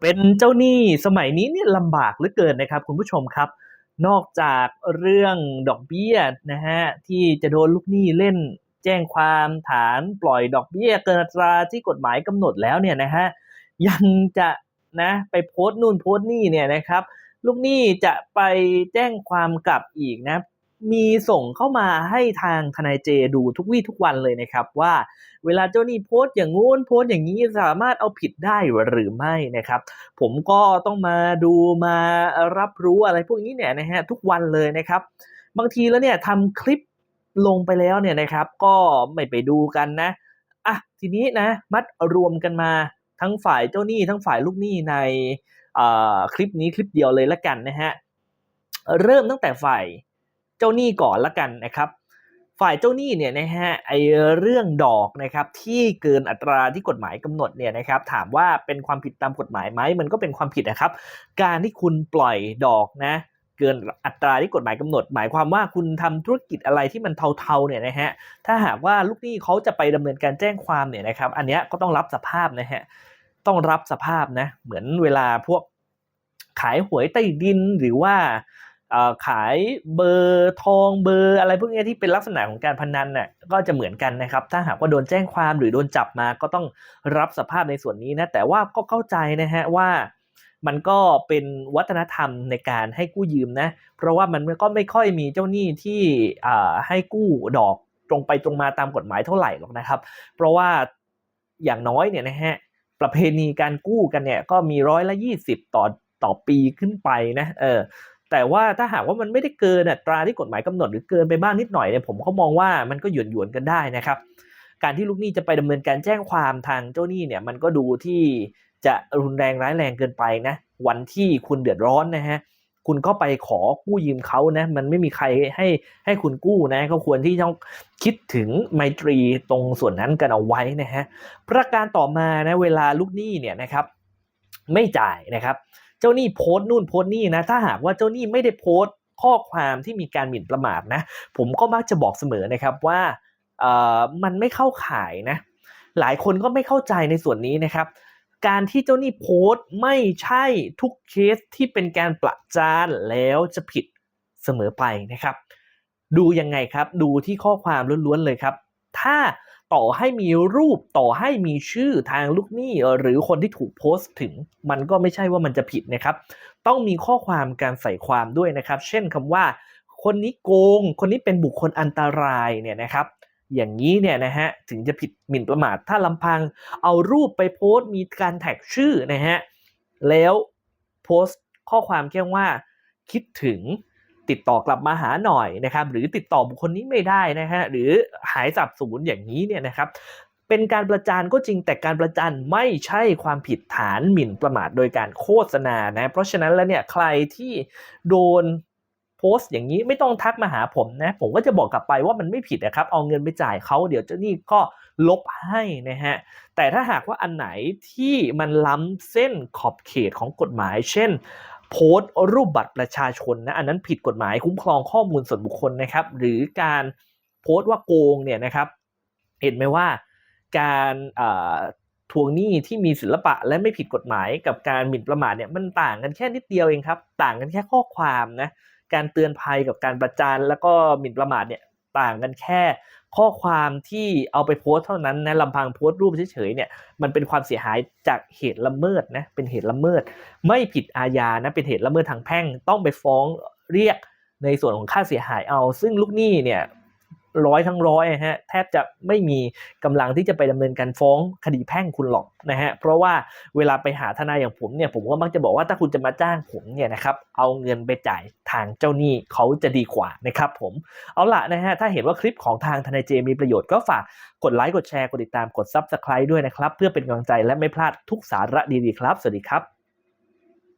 เป็นเจ้าหนี้สมัยนี้เนี่ยลำบากเหลือเกินนะครับ คุณผู้ชมครับ นอกจากเรื่องดอกเบี้ยนะฮะที่จะโดนลูกหนี้เล่นแจ้งความฐานปล่อยดอกเบี้ยเกินอัตราที่กฎหมายกำหนดแล้วเนี่ยนะฮะยังจะนะไปโพสต์นู่นโพสต์นี่เนี่ยนะครับ ลูกหนี้จะไปแจ้งความกลับอีกนะ มีส่งเข้ามาให้ทางทนายเจดูทุกวี่ทุกวันเลยนะครับว่าเวลาเจ้าหนี้โพสต์อย่างงู้นโพสต์อย่างนี้สามารถเอาผิดได้หรือไม่นะครับ ผมก็ต้องมาดูมารับรู้อะไรพวกนี้เนี่ยนะฮะทุกวันเลยนะครับ บางทีแล้วเนี่ยทำคลิปลงไปแล้วเนี่ยนะครับ ก็ไม่ไปดูกันนะอะทีนี้นะมัดรวมกันมาทั้งฝ่ายเจ้าหนี้ทั้งฝ่ายลูกหนี้ในคลิปนี้คลิปเดียวเลยละกันนะฮะเริ่มตั้งแต่ฝ่าย เจ้าหนี้ก่อนละกันนะครับ ฝ่ายเจ้าหนี้เนี่ยนะฮะไอเรื่องดอกนะครับที่เกินอัตราที่กฎหมายกำหนดเนี่ยนะครับถามว่าเป็นความผิดตามกฎหมายไหมมันก็เป็นความผิดนะครับ การที่คุณปล่อยดอกนะเกินอัตราที่กฎหมายกำหนด หมายความว่าคุณทำธุรกิจอะไรที่มันเทาๆเนี่ยนะฮะถ้าหากว่าลูกหนี้เขาจะไปดำเนินการแจ้งความเนี่ยนะครับ อันนี้ก็ต้องรับสภาพนะฮะต้องรับสภาพนะเหมือนเวลาพวกขายหวยใต้ดินหรือว่า ขายเบอร์ทองเบอร์อะไรพวกนี้ที่เป็นลักษณะของการพนันน่ะก็จะเหมือนกันนะครับ ถ้าหากว่าโดนแจ้งความหรือโดนจับมาก็ต้องรับสภาพในส่วนนี้นะแต่ว่าก็เข้าใจนะฮะว่ามันก็เป็นวัฒนธรรมในการให้กู้ยืมนะ เพราะว่ามันก็ไม่ค่อยมีเจ้าหนี้ที่ให้กู้ดอกตรงไปตรงมาตามกฎหมายเท่าไหร่หรอกนะครับ เพราะว่าอย่างน้อยเนี่ยนะฮะประเพณีการกู้กันเนี่ยก็มีร้อยละยี่สิบต่อต่อปีขึ้นไปนะเออ แต่ว่าถ้าหากว่ามันไม่ได้เกินตราที่กฎหมายกำหนดหรือเกินไปบ้างนิดหน่อยเนี่ยผมก็มองว่ามันก็หยวนหยวนกันได้นะครับ การที่ลูกหนี้จะไปดำเนินการแจ้งความทางเจ้าหนี้เนี่ยมันก็ดูที่จะรุนแรงร้ายแรงเกินไปนะ วันที่คุณเดือดร้อนนะฮะคุณก็ไปขอกู้ยืมเขานะมันไม่มีใครให้ให้คุณกู้นะก็ควรที่ต้องคิดถึงไมตรีตรงส่วนนั้นกันเอาไว้นะฮะประการต่อมานะเวลาลูกหนี้เนี่ยนะครับ ไม่จ่ายนะครับ เจ้าหนี้โพสต์นู่นโพสต์นี่นะ ถ้าหากว่าเจ้าหนี้ไม่ได้โพสต์ข้อความที่มีการหมิ่นประมาทนะ ผมก็มักจะบอกเสมอนะครับว่าเออมันไม่เข้าข่ายนะ หลายคนก็ไม่เข้าใจในส่วนนี้นะครับ การที่เจ้าหนี้โพสต์ไม่ใช่ทุกเคสที่เป็นการประจานแล้วจะผิดเสมอไปนะครับ ดูยังไงครับ ดูที่ข้อความล้วนๆเลยครับ ถ้า ต่อให้มีรูปต่อให้มีชื่อทางลูกหนี้หรือคนที่ถูกโพสต์ถึง มันก็ไม่ใช่ว่ามันจะผิดนะครับ ต้องมีข้อความการใส่ความด้วยนะครับ เช่นคำว่า คนนี้โกง คนนี้เป็นบุคคลอันตรายเนี่ยนะครับอย่างนี้เนี่ยนะฮะถึงจะผิดหมิ่นประมาทถ้าลำพังเอารูปไปโพสต์มีการแท็กชื่อนะฮะแล้วโพสต์ข้อความแค่ว่าคิดถึง ติดต่อกลับมาหาหน่อยนะครับหรือติดต่อบุคคลนี้ไม่ได้นะฮะหรือหายสับสูญอย่างนี้เนี่ยนะครับเป็นการประจานก็จริงแต่การประจานไม่ใช่ความผิดฐานหมิ่นประมาทโดยการโฆษณานะเพราะฉะนั้นแล้วเนี่ยใครที่โดนโพสต์อย่างนี้ไม่ต้องทักมาหาผมนะผมก็จะบอกกลับไปว่ามันไม่ผิดนะครับ เอาเงินไปจ่ายเขาเดี๋ยวเจ้าหนี้ก็ลบให้นะฮะแต่ถ้าหากว่าอันไหนที่มันล้ำเส้นขอบเขตของกฎหมาย เช่น โพสต์รูปบัตรประชาชนนะอันนั้นผิดกฎหมายคุ้มครองข้อมูลส่วนบุคคลนะครับ หรือการโพสต์ว่าโกงเนี่ยนะครับเห็นไหมว่าการทวงหนี้ที่มีศิลปะและไม่ผิดกฎหมายกับการหมิ่นประมาทเนี่ยมันต่างกันแค่นิดเดียวเองครับ ต่างกันแค่ข้อความนะการเตือนภัยกับการประจานแล้วก็หมิ่นประมาทเนี่ย ต่างกันแค่ข้อความที่เอาไปโพสเท่านั้นนะลำพังโพสต์รูปเฉยๆเนี่ยมันเป็นความเสียหายจากเหตุละเมิดนะเป็นเหตุละเมิด ไม่ผิดอาญานะเป็นเหตุละเมิดทางแพ่งต้องไปฟ้องเรียกในส่วนของค่าเสียหายเอา ซึ่งลูกหนี้เนี่ย ร้อยทั้งร้อยนะฮะแทบจะไม่มีกำลังที่จะไปดำเนินการฟ้องคดีแพ่งคุณหรอกนะฮะเพราะว่าเวลาไปหาทนายอย่างผมเนี่ยผมก็มักจะบอกว่าถ้าคุณจะมาจ้างผมเนี่ยนะครับเอาเงินไปจ่ายทางเจ้าหนี้เขาจะดีกว่านะครับผมเอาละนะฮะถ้าเห็นว่าคลิปของทางทนายเจมีประโยชน์ก็ฝากกดไลค์กดแชร์กดติดตามกด Subscribe ด้วยนะครับเพื่อเป็นกำลังใจและไม่พลาดทุกสาระดีๆครับ สวัสดีครับ